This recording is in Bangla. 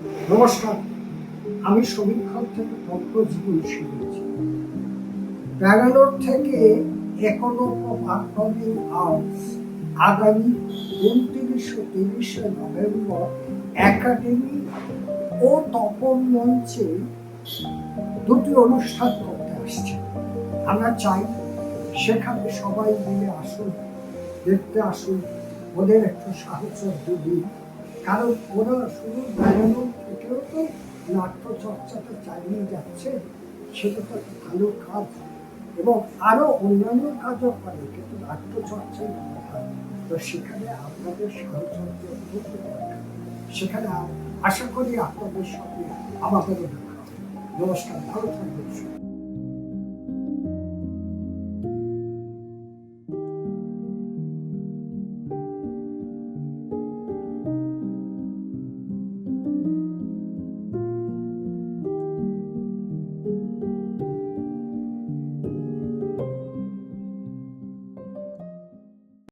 নমস্কার। আমি সমীক্ষক থেকে তত্ত্ব জীবন শুনেছি ব্যাঙ্গালোর থেকে একনব্য পার্টনারিং আর্টস আগামী উনত্রিশে, তিরিশে নভেম্বর একাডেমি ও তপন মঞ্চে দুটি অনুষ্ঠান করতে আসছে। আমরা চাই সেখানে সবাই মিলে আসুন, দেখতে আসুন। ওদের একটু সাহায্য দিন। কারণ ওরা শুধু বেড়ানো তো নাট্য চর্চাটা চালিয়ে যাচ্ছে, সেটা তো ভালো কাজ। এবং আরও অন্যান্য কাজও করে, কিন্তু নাট্য চর্চাই প্রধান তো সেখানে আপনাদের দরকার সেখানে আশা করি আপনাদের সঙ্গে আমাদের নমস্কার, ভালো থাকবেন।